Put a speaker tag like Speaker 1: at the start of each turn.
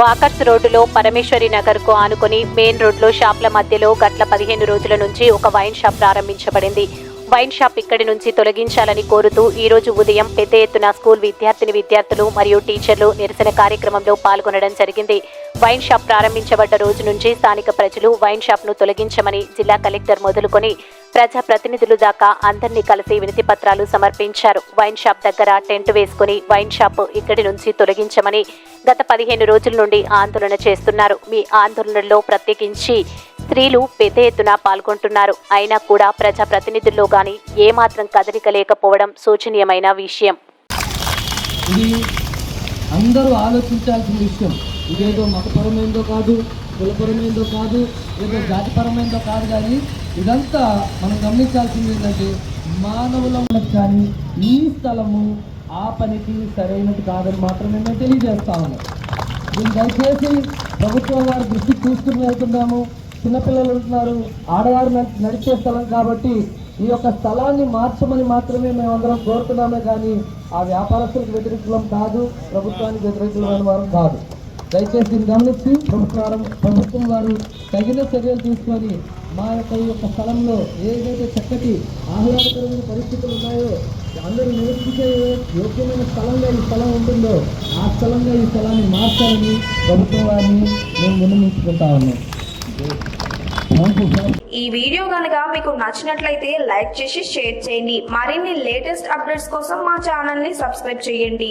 Speaker 1: Walkers రోడ్డులో పరమేశ్వరి నగర్కు ఆనుకుని main రోడ్లో షాప్ల మధ్యలో గట్ల పదిహేను రోజుల నుంచి ఒక వైన్ షాప్ ప్రారంభించబడింది. వైన్ షాప్ ఇక్కడి నుంచి తొలగించాలని కోరుతూ ఈ రోజు ఉదయం పెద్ద ఎత్తున స్కూల్ విద్యార్థిని విద్యార్థులు మరియు టీచర్లు నిరసన కార్యక్రమంలో పాల్గొనడం జరిగింది. వైన్ షాప్ ప్రారంభించబడ్డ రోజు నుంచి స్థానిక ప్రజలు వైన్ షాప్ను తొలగించమని జిల్లా కలెక్టర్ మొదలుకొని ప్రజా ప్రతినిధులు దాకా అందరినీ కలిసి వినతి పత్రాలు సమర్పించారు. వైన్ షాప్ దగ్గర టెంట్ వేసుకుని వైన్ షాప్ ఇక్కడి నుంచి తొలగించమని గత పదిహేను రోజుల నుండి ఆందోళన చేస్తున్నారు. మీ ఆందోళనలో ప్రత్యేకించి స్త్రీలు పెద్ద ఎత్తున పాల్గొంటున్నారు. అయినా కూడా ప్రజా ప్రతినిధుల్లో గాని ఏమాత్రం కదలిక లేకపోవడం శోచనీయమైన విషయం.
Speaker 2: ఇది అందరూ ఆలోచించాల్సిన విషయం. ఇదేదో మతపరమైందో కాదు కులపరమైందో కాదు ఏదో జాతిపరమైందో కాదు కానీ ఇదంతా మనం గమనించాల్సింది ఏంటంటే మానవుల కానీ ఈ స్థలము ఆ పనికి సరైనది కాదని మాత్రమే మేము తెలియజేస్తా ఉన్నాం. దీన్ని దయచేసి ప్రభుత్వం వారి దృష్టికి తీసుకుని వెళ్తున్నాము. చిన్నపిల్లలు ఉంటున్నారు ఆడవారు నడిచే స్థలం కాబట్టి ఈ యొక్క స్థలాన్ని మార్చమని మాత్రమే మేమందరం కోరుతున్నామే కానీ ఆ వ్యాపారస్తులకు వ్యతిరేకులం కాదు ప్రభుత్వానికి వ్యతిరేకులమైన వారు కాదు. దయచేసి దీన్ని గమనించి ప్రభుత్వం ప్రభుత్వం వారు తగిన చర్యలు తీసుకొని మా యొక్క ఈ యొక్క స్థలంలో ఏదైతే చక్కటి ఆహ్లాదకరమైన పరిస్థితులు ఉన్నాయో అందరూ నివసించే యోగ్యమైన స్థలంగా ఈ స్థలం ఉంటుందో ఆ స్థలంగా ఈ స్థలాన్ని మార్చాలని ప్రభుత్వం వారిని మేము విన్నవించుకుంటా ఉన్నాం.
Speaker 3: ఈ వీడియో కనుక మీకు నచ్చినట్లయితే లైక్ చేసి షేర్ చేయండి. మరిన్ని లేటెస్ట్ అప్డేట్స్ కోసం మా ఛానల్ని సబ్స్క్రైబ్ చేయండి.